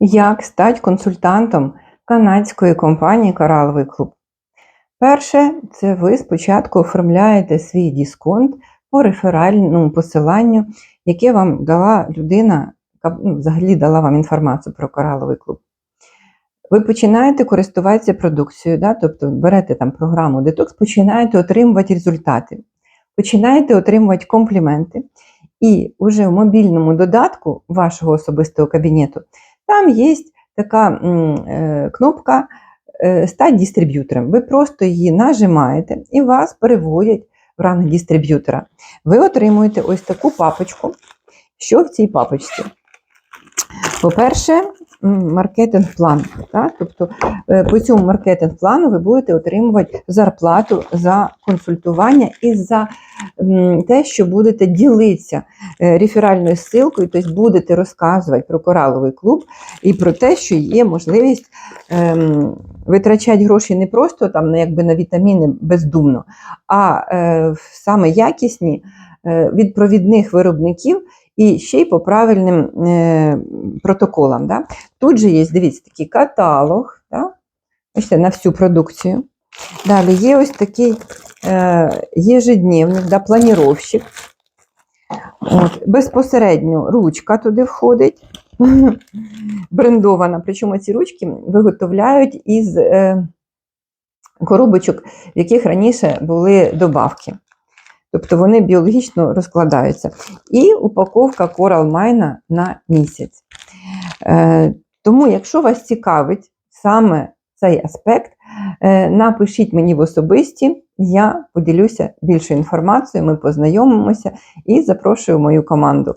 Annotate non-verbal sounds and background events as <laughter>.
Як стати консультантом канадської компанії Кораловий клуб? Перше, це ви спочатку оформляєте свій дисконт по реферальному посиланню, яке вам дала людина, ну, взагалі дала вам інформацію про Кораловий клуб. Ви починаєте користуватися продукцією, да? тобто берете там програму Detox, починаєте отримувати результати, починаєте отримувати компліменти. І вже в мобільному додатку вашого особистого кабінету там є така е, кнопка е, Стать дистриб'ютором. Ви просто її нажимаєте і вас переводять в ранг дистриб'ютора. Ви отримуєте ось таку папочку. Що в цій папочці? По-перше, маркетинг-план. Тобто е, по цьому маркетинг-плану ви будете отримувати зарплату за консультування і за те, що будете ділитися е, реферальною ссылкою, тобто будете розказувати про кораловий клуб і про те, що є можливість ем, витрачати гроші не просто там, на, якби, на вітаміни бездумно, а е, саме якісні від провідних виробників і ще й по правильним е, протоколам. Да? Тут же є, дивіться, такий каталог да? Бачите, на всю продукцію. Далі є ось такий е, єжедневник, да, планіровщик. От, безпосередньо ручка туди входить, <laughs> брендована. Причому ці ручки виготовляють із е, коробочок, в яких раніше були добавки. Тобто вони біологічно розкладаються. І упаковка Coral Mine на місяць. Е, тому, якщо вас цікавить саме цей аспект, е, напишіть мені в особисті, я поділюся більшою інформацією, ми познайомимося і запрошую мою команду.